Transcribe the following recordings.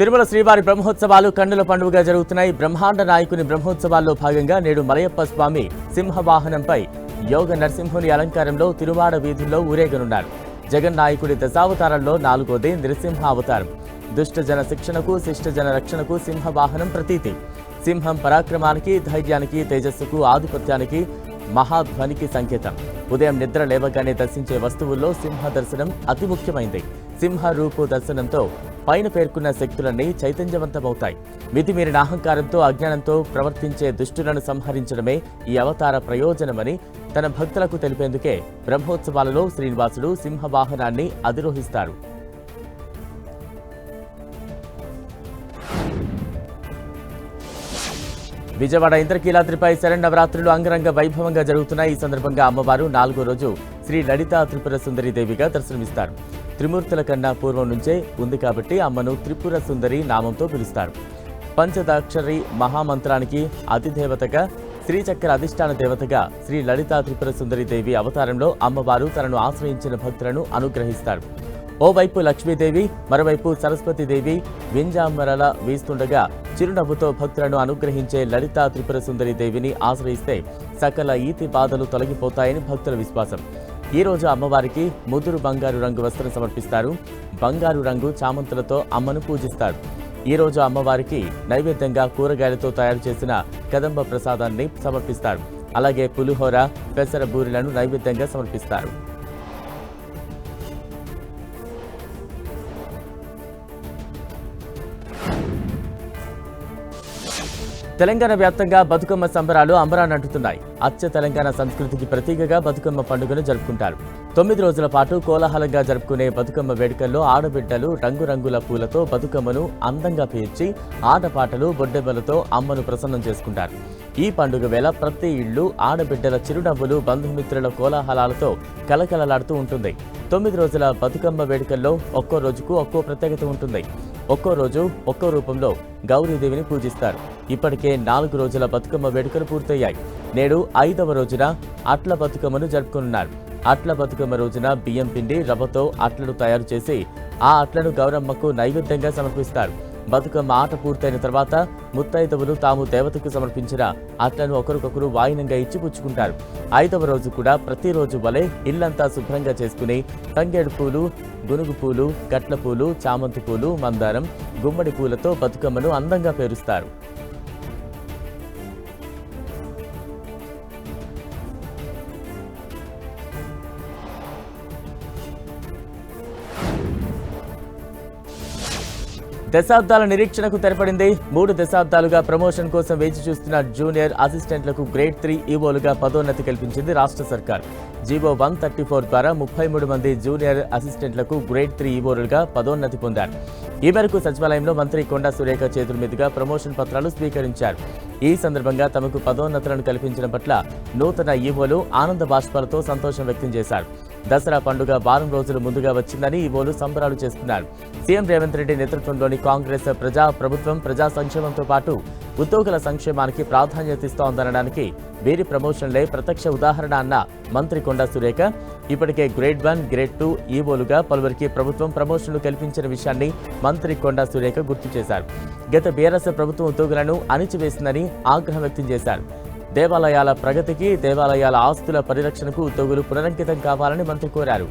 తిరుమల శ్రీవారి బ్రహ్మోత్సవాలు కన్నుల పండుగగా జరుగుతున్నాయి. బ్రహ్మాండ నాయకుని బ్రహ్మోత్సవాల్లో భాగంగా నేడు మలయప్ప స్వామి సింహవాహనంపై యోగ నరసింహుని అలంకారంలో తిరువాడ వీధుల్లో ఊరేగనున్నారు. జగన్ నాయకుడి దశావతారంలో నాలుగోది నృసింహ అవతారం. దుష్టజన శిక్షణకు శిష్టజన రక్షణకు సింహవాహనం ప్రతీతి. సింహం పరాక్రమానికి ధైర్యానికి తేజస్సుకు ఆధిపత్యానికి మహాధ్వనికి సంకేతం. ఉదయం నిద్ర లేవగానే దర్శించే వస్తువుల్లో సింహ దర్శనం అతి ముఖ్యమైంది. సింహ రూపు దర్శనంతో పైన పేర్కొన్న శక్తులన్నీ చైతన్యవంతమవుతాయి. మితిమీరిన అహంకారంతో అజ్ఞానంతో ప్రవర్తించే దుష్టులను సంహరించడమే ఈ అవతార ప్రయోజనమని తన భక్తులకు తెలిపేందుకే బ్రహ్మోత్సవాలలో శ్రీనివాసుడు సింహవాహనాన్ని అధిరోహిస్తారు. విజయవాడ ఇంద్రకీలాద్రిపై శరణవరాత్రులు అంగరంగ వైభవంగా జరుగుతున్నాయి ఈ సందర్భంగా అమ్మవారు నాలుగో రోజు శ్రీ లలితా త్రిపుర సుందరి దేవిగా దర్శనమిస్తారు. త్రిమూర్తుల కన్నా పూర్వం నుంచే ఉంది కాబట్టి అమ్మను త్రిపుర సుందరి నామంతో పిలుస్తారు. పంచదాక్షరి మహామంత్రానికి అతిదేవతగా శ్రీచక్ర అధిష్టాన దేవతగా శ్రీ లలితా త్రిపుర సుందరి దేవి అవతారంలో అమ్మవారు తనను ఆశ్రయించిన భక్తులను అనుగ్రహిస్తారు. ఓవైపు లక్ష్మీదేవి మరోవైపు సరస్వతీదేవి వింజామరల వీస్తుండగా చిరునవ్వుతో భక్తులను అనుగ్రహించే లలితా త్రిపుర సుందరి దేవిని ఆశ్రయిస్తే సకల ఈతి బాధలు తొలగిపోతాయని భక్తుల విశ్వాసం. ఈ రోజు అమ్మవారికి ముదురు బంగారు రంగు వస్త్రం సమర్పిస్తారు. బంగారు రంగు చామంతులతో అమ్మను పూజిస్తారు. ఈ రోజు అమ్మవారికి నైవేద్యంగా కూరగాయలతో తయారు చేసిన కదంబ ప్రసాదాన్ని సమర్పిస్తారు. అలాగే పులిహోర పెసర బూరెలను నైవేద్యంగా సమర్పిస్తారు. తెలంగాణ వ్యాప్తంగా బతుకమ్మ సంబరాలు అంబరానంటుతున్నాయి అచ్చ తెలంగాణ సంస్కృతికి ప్రతీకగా బతుకమ్మ పండుగను జరుపుకుంటారు. తొమ్మిది రోజుల పాటు కోలాహలంగా జరుపుకునే బతుకమ్మ వేడుకల్లో ఆడబిడ్డలు రంగురంగుల పూలతో బతుకమ్మను అందంగా పేర్చి ఆటపాటలు బొడ్డెమ్మలతో అమ్మను ప్రసన్నం చేసుకుంటారు. ఈ పండుగ వేళ ప్రతి ఇళ్ళు ఆడబిడ్డల చిరునవ్వులు బంధుమిత్రుల కోలాహలాలతో కలకలలాడుతూ ఉంటుంది. తొమ్మిది రోజుల బతుకమ్మ వేడుకల్లో ఒక్కో రోజుకు ఒక్కో ప్రత్యేకత ఉంటుంది. ఒక్కో రోజు ఒక్కో రూపంలో గౌరీదేవిని పూజిస్తారు. ఇప్పటికే నాలుగు రోజుల బతుకమ్మ వేడుకలు పూర్తయ్యాయి. నేడు ఐదవ రోజున అట్ల బతుకమ్మను జరుపుకున్నారు అట్ల బతుకమ్మ రోజున బియ్యం పిండి రవ్వతో అట్లను తయారు చేసి ఆ అట్లను గౌరమ్మకు నైవేద్యంగా సమర్పిస్తారు. బతుకమ్మ ఆట పూర్తయిన తర్వాత ముత్తైదవులు తాము దేవతకు సమర్పించిన అట్లను ఒకరికొకరు వాయినంగా ఇచ్చి పుచ్చుకుంటారు. ఐదవ రోజు కూడా ప్రతిరోజు వలె ఇల్లంతా శుభ్రంగా చేసుకుని తంగేడు పూలు గునుగు పూలు గట్ల పూలు చామంతి పూలు మందారం గుమ్మడి పూలతో బతుకమ్మను అందంగా పేరుస్తారు. దశాబ్దాల నిరీక్షణకు తెరపడింది. మూడు దశాబ్దాలుగా ప్రమోషన్ కోసం వేచి చూస్తున్న జూనియర్ అసిస్టెంట్లకు గ్రేడ్ త్రీ ఈవోలుగా పదోన్నతి కల్పించింది రాష్ట్ర సర్కార్. జీవో వన్ థర్టీ ఫోర్ ద్వారా ముప్పై మూడు మంది జూనియర్ అసిస్టెంట్లకు గ్రేడ్ త్రీ ఈవోలుగా పదోన్నతి పొందారు. ఈ మేరకు సచివాలయంలో మంత్రి కొండా సురేఖ చేతుల మీదుగా ప్రమోషన్ పత్రాలు స్వీకరించారు. ఈ సందర్భంగా తమకు పదోన్నతులను కల్పించడం పట్ల నూతన ఈవోలు ఆనంద బాష్పాలతో సంతోషం వ్యక్తం చేశారు. దసరా పండుగ వారం రోజులు ముందుగా వచ్చిందని ఈవోలు సంబరాలు చేస్తున్నారు. సీఎం రేవంత్ రెడ్డి నేతృత్వంలోని కాంగ్రెస్ ప్రజా ప్రభుత్వం ప్రజా సంక్షేమంతో పాటు ఉద్యోగుల సంక్షేమానికి ప్రాధాన్యత ఇస్తోందనడానికి వీరి ప్రమోషన్లే ప్రత్యక్ష ఉదాహరణ అన్న మంత్రి కొండా సురేఖ ఇప్పటికే గ్రేడ్ వన్ గ్రేడ్ టూ ఈవోలుగా పలువురికి ప్రభుత్వం ప్రమోషన్లు కల్పించిన విషయాన్ని మంత్రి కొండా సురేఖ గుర్తు చేశారు. గత బీఆర్ఎస్ ప్రభుత్వం ఉద్యోగులను అణిచివేసిందని ఆగ్రహం వ్యక్తం చేశారు. దేవాలయాల ప్రగతికి దేవాలయాల ఆస్తుల పరిరక్షణకు ఉద్యోగులు పునరంకితం కావాలని మంత్రి కోరారు.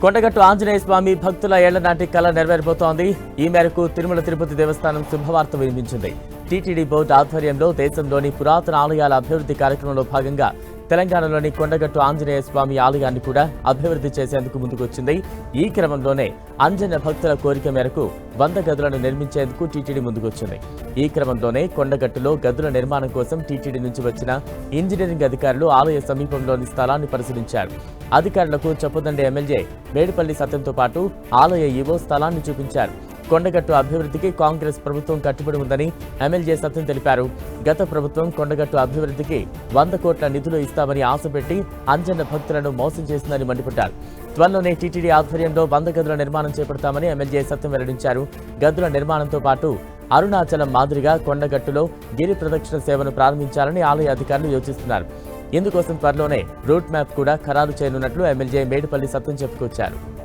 కొండగట్టు ఆంజనేయ స్వామి భక్తుల ఏళ్ళనాటి కళ నెరవేరబోతోంది. ఈ మేరకు తిరుమల తిరుపతి దేవస్థానం శుభవార్త వినిపించింది. టీటీడీ బోర్డు ఆధ్వర్యంలో దేశంలోని పురాతన ఆలయాల అభివృద్ధి కార్యక్రమంలో భాగంగా తెలంగాణలోని కొండగట్టు ఆంజనేయ స్వామి ఆలయాన్ని కూడా అభివృద్ధి చేసేందుకు ముందుకొచ్చింది. ఈ క్రమంలోనే అంజన భక్తుల కోరిక మేరకు వంద గదులను నిర్మించేందుకు టీటీడీ ముందుకొచ్చింది. ఈ క్రమంలోనే కొండగట్టులో గదుల నిర్మాణం కోసం టీటీడీ నుంచి వచ్చిన ఇంజనీరింగ్ అధికారులు ఆలయ సమీపంలోని స్థలాన్ని పరిశీలించారు. అధికారులకు చొప్పదండి ఎమ్మెల్యే మేడిపల్లి సత్యంతో పాటు ఆలయ ఈవో స్థలాన్ని చూపించారు. కొండగట్టు అభివృద్ధికి కాంగ్రెస్ ప్రభుత్వం కట్టుబడి ఉందని ఎమ్మెల్యే సత్యం తెలిపారు. గత ప్రభుత్వం కొండగట్టు అభివృద్ధికి వంద కోట్ల నిధులు ఇస్తామని ఆశపెట్టి అంజన్న భక్తులను మోసం చేసిందని మండిపడ్డారు. త్వరలోనే టీటీడీ ఆధ్వర్యంలో వంద గదుల నిర్మాణం చేపడతామని ఎమ్మెల్యే సత్యం వెల్లడించారు. గదుల నిర్మాణంతో పాటు అరుణాచలం మాదిరిగా కొండగట్టులో గిరి ప్రదక్షిణ సేవను ప్రారంభించాలని ఆలయ అధికారులు యోచిస్తున్నారు. ఇందుకోసం త్వరలోనే రూట్ మ్యాప్ కూడా ఖరారు చేయనున్నట్లు ఎమ్మెల్యే మేడిపల్లి సత్యం చెప్పుకొచ్చారు.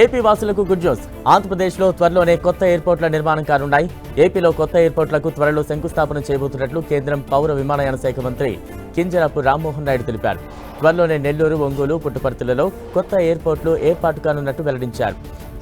ఏపీ వాసులకు గుడ్ న్యూస్. ఆంధ్రప్రదేశ్లో త్వరలోనే కొత్త ఎయిర్పోర్ట్ల నిర్మాణం కానున్నాయి. ఏపీలో కొత్త ఎయిర్పోర్ట్లకు త్వరలో శంకుస్థాపన చేయబోతున్నట్లు కేంద్రం పౌర విమానయాన శాఖ మంత్రి కింజరాపు రామ్మోహన్ నాయుడు తెలిపారు. త్వరలోనే నెల్లూరు ఒంగోలు పుట్టపర్తులలో కొత్త ఎయిర్పోర్ట్లు ఏర్పాటు కానున్నట్టు వెల్లడించారు.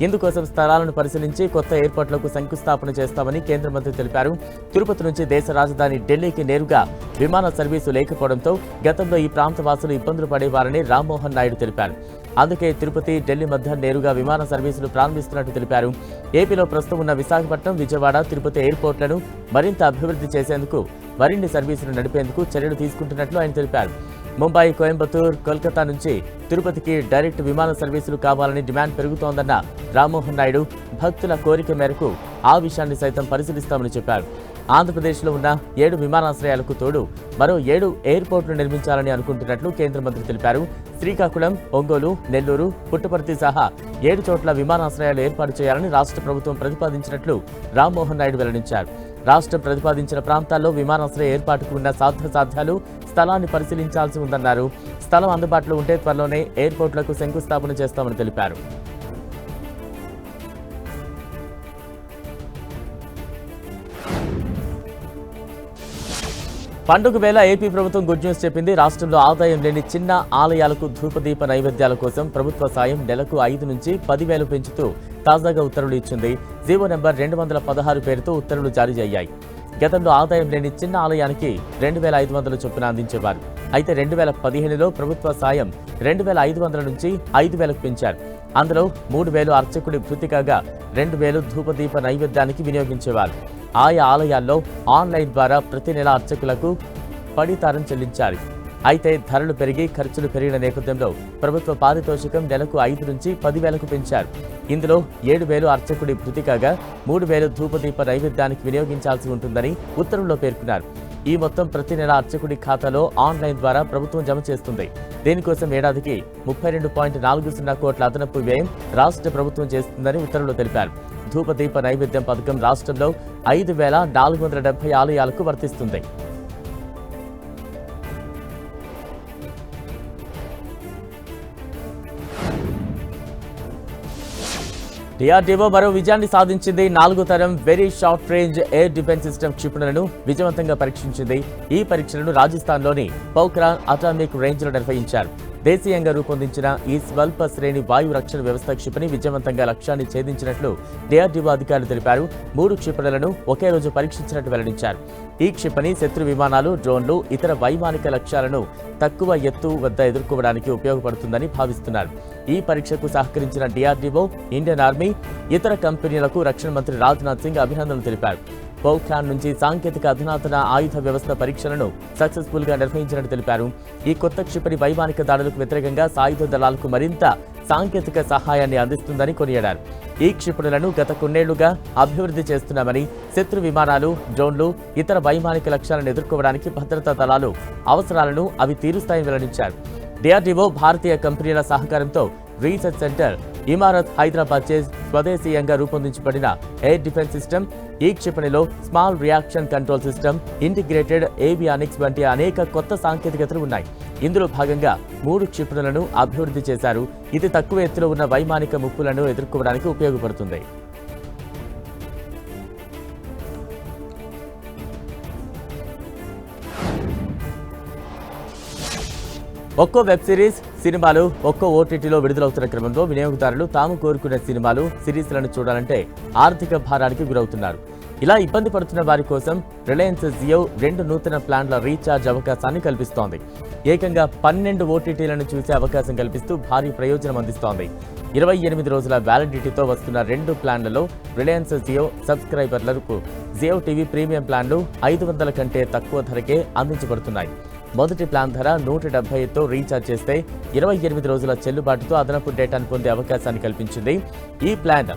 ఇందుకోసం స్థలాలను పరిశీలించి కొత్త ఎయిర్పోర్ట్లకు శంకుస్థాపన చేస్తామని కేంద్ర మంత్రి తెలిపారు. తిరుపతి నుంచి దేశ రాజధాని ఢిల్లీకి నేరుగా విమాన సర్వీసు లేకపోవడంతో గతంలో ఈ ప్రాంత వాసులు ఇబ్బందులు పడేవారని రామ్మోహన్ నాయుడు తెలిపారు. అందుకే తిరుపతి ఢిల్లీ మధ్య నేరుగా విమాన సర్వీసులు ప్రారంభిస్తున్నట్టు తెలిపారు. ఏపీలో ప్రస్తుతం ఉన్న విశాఖపట్నం విజయవాడ తిరుపతి ఎయిర్పోర్ట్లను మరింత అభివృద్ధి చేసేందుకు మరిన్ని సర్వీసులు నడిపేందుకు చర్యలు తీసుకుంటున్నట్లు ఆయన తెలిపారు. ముంబై కోయంబత్తూర్ కోల్కతా నుంచి తిరుపతికి డైరెక్ట్ విమాన సర్వీసులు కావాలని డిమాండ్ పెరుగుతోందన్న రామ్మోహన్ నాయుడు భక్తుల కోరిక మేరకు ఆ విషయాన్ని సైతం పరిశీలిస్తామని చెప్పారు. ఆంధ్రప్రదేశ్లో ఉన్న ఏడు విమానాశ్రయాలకు తోడు మరో ఏడు ఎయిర్పోర్టులు నిర్మించాలని అనుకుంటున్నట్లు కేంద్ర మంత్రి తెలిపారు. శ్రీకాకుళం ఒంగోలు నెల్లూరు పుట్టపర్తి సహా ఏడు చోట్ల విమానాశ్రయాలు ఏర్పాటు చేయాలని రాష్ట్ర ప్రభుత్వం ప్రతిపాదించినట్లు రామ్మోహన్ నాయుడు వెల్లడించారు. రాష్ట్రం ప్రతిపాదించిన ప్రాంతాల్లో విమానాశ్రయ ఏర్పాటుకు ఉన్న సాధ్యాసాధ్యాలు స్థలాన్ని పరిశీలించాల్సి ఉందన్నారు. స్థలం అందుబాటులో ఉంటే త్వరలోనే ఎయిర్పోర్ట్లకు శంకుస్థాపన చేస్తామని తెలిపారు. పండుగ వేళ ఏపీ ప్రభుత్వం గుడ్ న్యూస్ చెప్పింది. రాష్ట్రంలో ఆదాయం లేని చిన్న ఆలయాలకు ధూపదీప నైవేద్యాల కోసం ప్రభుత్వ సాయం నెలకు ఐదు నుంచి పదివేలు పెంచుతూ తాజాగా ఉత్తర్వులు ఇచ్చింది. జీవో నెంబర్ రెండు వందల పదహారు పేరుతో ఉత్తర్వులు జారీ అయ్యాయి. గతంలో ఆదాయం లేని చిన్న ఆలయానికి రెండు వేల ఐదు వందల చొప్పున అందించేవారు. అయితే రెండు వేల పదిహేనులో ప్రభుత్వ సాయం రెండు వేల ఐదు వందల నుంచి ఐదు వేలకు పెంచారు. అందులో మూడు వేలు అర్చకుడి భృతికగా రెండు వేలు ధూపదీప నైవేద్యానికి వినియోగించేవారు. ఆయా ఆలయాల్లో ఆన్లైన్ ద్వారా ప్రతి నెల అర్చకులకు పడితారం చెల్లించాలి. అయితే ధరలు పెరిగి ఖర్చులు పెరిగిన నేపథ్యంలో ప్రభుత్వ పారితోషికం నెలకు ఐదు నుంచి పదివేలకు పెంచారు. ఇందులో ఏడు వేలు అర్చకుడి భృతి కాగా మూడు వేలు ధూపదీప నైవేద్యానికి వినియోగించాల్సి ఉంటుందని ఉత్తర్వుల్లో పేర్కొన్నారు. ఈ మొత్తం ప్రతి నెల అర్చకుడి ఖాతాలో ఆన్లైన్ ద్వారా ప్రభుత్వం జమ చేస్తుంది. దీనికోసం ఏడాదికి ముప్పై రెండు పాయింట్ నాలుగు సున్నా కోట్ల అదనపు వ్యయం రాష్ట్ర ప్రభుత్వం చేస్తుందని ఉత్తర్వుల్లో తెలిపారు. ధూపదీప నైవేద్యం పథకం రాష్ట్రంలో ఐదు వేల నాలుగు వందల డెబ్బై ఆలయాలకు వర్తిస్తుంది. డిఆర్డీఓ మరో విజయాన్ని సాధించింది. నాలుగో తరం very short range air defence system క్షిపణులను విజయవంతంగా పరీక్షించింది. ఈ పరీక్షలను రాజస్థాన్లోని పౌక్రాన్ అటామిక్ రేంజ్లో నిర్వహించారు. దేశీయంగా రూపొందించిన ఈ స్వల్ప శ్రేణి వాయు రక్షణ వ్యవస్థ క్షిపణి విజయవంతంగా లక్ష్యాన్ని ఛేదించినట్లు డిఆర్డీఓ అధికారులు తెలిపారు. మూడు క్షిపణులను ఒకే రోజు పరీక్షించినట్టు వెల్లడించారు. ఈ క్షిపణి శత్రు విమానాలు డ్రోన్లు ఇతర వైమానిక లక్ష్యాలను తక్కువ ఎత్తు వద్ద ఎదుర్కోవడానికి ఉపయోగపడుతుందని భావిస్తున్నారు. ఈ పరీక్షకు సహకరించిన డిఆర్డీఓ ఇండియన్ ఆర్మీ ఇతర కంపెనీలకు రక్షణ మంత్రి రాజ్నాథ్ సింగ్ అభినందనలు తెలిపారు. పౌఖ్రాన్ నుంచి సాంకేతిక అధునాతన ఆయుధ వ్యవస్థ పరీక్షలను సక్సెస్ఫుల్గా నిర్వహించినట్టు తెలిపారు. ఈ కొత్త క్షిపణి వైమానిక దాడులకు వ్యతిరేకంగా సాయుధ దళాలకు మరింత సాంకేతిక సహాయాన్ని అందిస్తుందని కొనియాడారు. ఈ క్షిపణులను గత కొన్నేళ్ళుగా అభివృద్ధి చేస్తున్నామని శత్రు విమానాలు డ్రోన్లు ఇతర వైమానిక లక్ష్యాలను ఎదుర్కోవడానికి భద్రతా దళాలు అవసరాలను అవి తీరుస్తాయని వెల్లడించారు. డిఆర్డీఓ భారతీయ కంపెనీల సహకారంతో రీసెర్చ్ సెంటర్ ఇమారత్ హైదరాబాద్ చే స్వదేశీయంగా రూపొందించబడిన ఎయిర్ డిఫెన్స్ సిస్టమ్ ఈ క్షిపణిలో small reaction control system integrated avionics వంటి అనేక కొత్త సాంకేతికతలు ఉన్నాయి. ఇందులో భాగంగా మూడు క్షిపణులను అభివృద్ధి చేశారు. ఇది తక్కువ ఎత్తులో ఉన్న వైమానిక ముప్పులను ఎదుర్కోవడానికి ఉపయోగపడుతుంది. ఒక్కో వెబ్ సిరీస్ సినిమాలు ఒక్కో ఓటీటీలో విడుదలవుతున్న క్రమంలో వినియోగదారులు తాము కోరుకునే సినిమాలు సిరీస్లను చూడాలంటే ఆర్థిక భారానికి గురవుతున్నారు. ఇలా ఇబ్బంది పడుతున్న వారి కోసం రిలయన్స్ జియో రెండు నూతన ప్లాన్ల రీఛార్జ్ అవకాశాన్ని కల్పిస్తోంది. ఏకంగా పన్నెండు ఓటీటీలను చూసే అవకాశం కల్పిస్తూ భారీ ప్రయోజనం అందిస్తోంది. ఇరవై ఎనిమిది రోజుల వ్యాలిడిటీతో వస్తున్న రెండు ప్లాన్లలో రిలయన్స్ జియో సబ్స్క్రైబర్లకు జియో టీవీ ప్రీమియం ప్లాన్లు ఐదు వందల కంటే తక్కువ ధరకే అందించబడుతున్నాయి. మొదటి ప్లాన్ ధర నూట డెబ్బైతో రీఛార్జ్ చేస్తే ఇరవై ఎనిమిది రోజుల చెల్లుబాటుతో అదనపు డేటాను పొందే అవకాశాన్ని కల్పించింది. ఈ ప్లాన్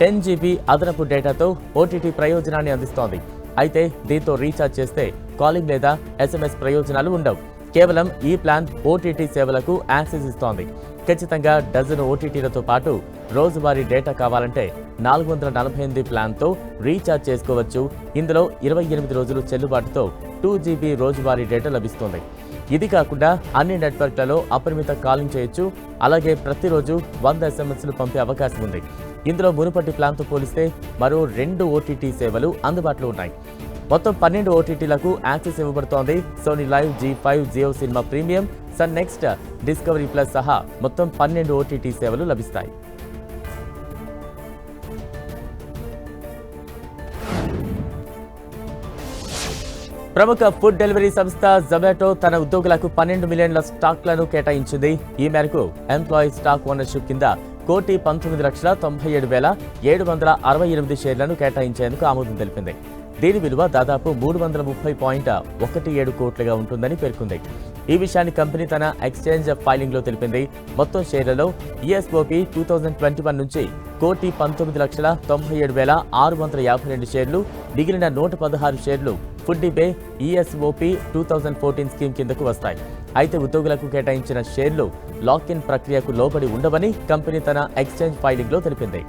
టెన్ జీబీ అదనపు డేటాతో ఓటీటీ ప్రయోజనాన్ని అందిస్తోంది. అయితే దీంతో రీఛార్జ్ చేస్తే కాలింగ్ లేదా ఎస్ఎంఎస్ ప్రయోజనాలు ఉండవు. కేవలం ఈ ప్లాన్ ఓటీటీ సేవలకు యాక్సెస్ ఇస్తోంది. ఖచ్చితంగా డజన్ ఓటీటీలతో పాటు రోజువారీ డేటా కావాలంటే నాలుగు వందల నలభై ఎనిమిది ప్లాన్తో రీఛార్జ్ చేసుకోవచ్చు. ఇందులో ఇరవై ఎనిమిది రోజులు చెల్లుబాటుతో టూ జీబీ రోజువారీ డేటా లభిస్తుంది. ఇది కాకుండా అన్ని నెట్వర్క్లలో అపరిమిత కాలింగ్ చేయొచ్చు. అలాగే ప్రతిరోజు వంద ఎస్ఎంఎస్లు పంపే అవకాశం ఉంది. ఇందులో మునుపటి ప్లాన్తో పోలిస్తే మరో రెండు ఓటీటీ సేవలు అందుబాటులో ఉన్నాయి. మొత్తం పన్నెండు ఓటీటీలకు access ఇవ్వబడుతోంది. Sony LIV Zee five Jio cinema premium Sun next Discovery plus సహా మొత్తం పన్నెండు ఓటీటీ సేవలు లభిస్తాయి. ప్రముఖ ఫుడ్ డెలివరీ సంస్థ జొమాటో తన ఉద్యోగులకు పన్నెండు మిలియన్ల స్టాక్లను కేటాయించింది. ఈ మేరకు ఎంప్లాయీ స్టాక్ ఓనర్షిప్ కింద కోటి పంతొమ్మిది లక్షల తొంభై ఏడు వేల ఏడు వందల అరవై ఎనిమిది షేర్లను కేటాయించేందుకు ఆమోదం తెలిపింది. దీని విలువ దాదాపు మూడు వందల ముప్పై పాయింట్ ఒకటి ఏడు కోట్లుగా ఉంటుందని పేర్కొంది. ఈ విషయాన్ని కంపెనీ తన ఎక్స్చేంజ్ ఫైలింగ్లో తెలిపింది. మొత్తం షేర్లలో ESOP two thousand twenty one నుంచి కోటి పంతొమ్మిది లక్షల తొంభై ఏడు వేల ఆరు వందల యాభై రెండు షేర్లు మిగిలిన నూట పదహారు షేర్లు ఫుడ్డీపే ESOP two thousand fourteen scheme కిందకు వస్తాయి. అయితే ఉద్యోగులకు కేటాయించిన షేర్లు లాక్ ఇన్ ప్రక్రియకు లోబడి ఉండవని కంపెనీ తన ఎక్స్చేంజ్ ఫైలింగ్లో తెలిపింది.